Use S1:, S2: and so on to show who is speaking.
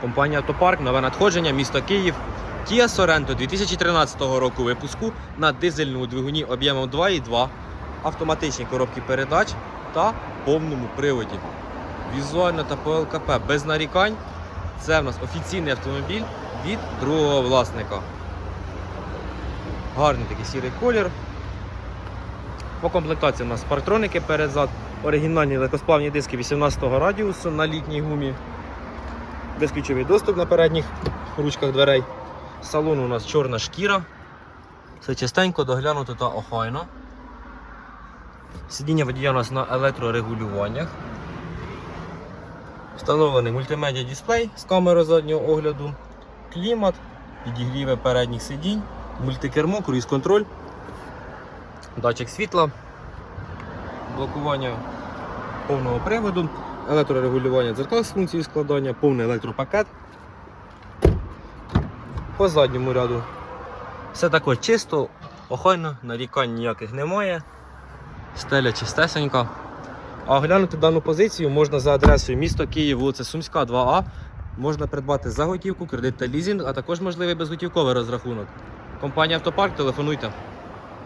S1: Компанія Автопарк, нове надходження, місто Київ. Kia Sorento 2013 року випуску на дизельному двигуні об'ємом 2,2, автоматичні коробки передач та повному приводі. Візуально та по ЛКП без нарікань. Це в нас офіційний автомобіль від другого власника. Гарний такий сірий колір. По комплектації у нас парктроники перед-зад, оригінальні легкосплавні диски 18 радіусу на літній гумі, безключовий доступ на передніх ручках дверей. Салон у нас чорна шкіра. Все чистенько, доглянуто та охайно. Сидіння водія у нас на електрорегулюваннях. Встановлений мультимедіа дисплей з камерою заднього огляду, клімат, підігріве передніх сидінь, мультикермо, круїз-контроль, датчик світла, блокування повного приводу, електрорегулювання дзеркал з функцією складання, повний електропакет. По задньому ряду все також чисто, охайно, нарікань ніяких немає. Стеля чистесенька. А оглянути дану позицію можна за адресою місто Київ, вулиця Сумська, 2А. Можна придбати за готівку, кредит та лізинг, а також можливий безготівковий розрахунок. Компанія Автопарк, телефонуйте.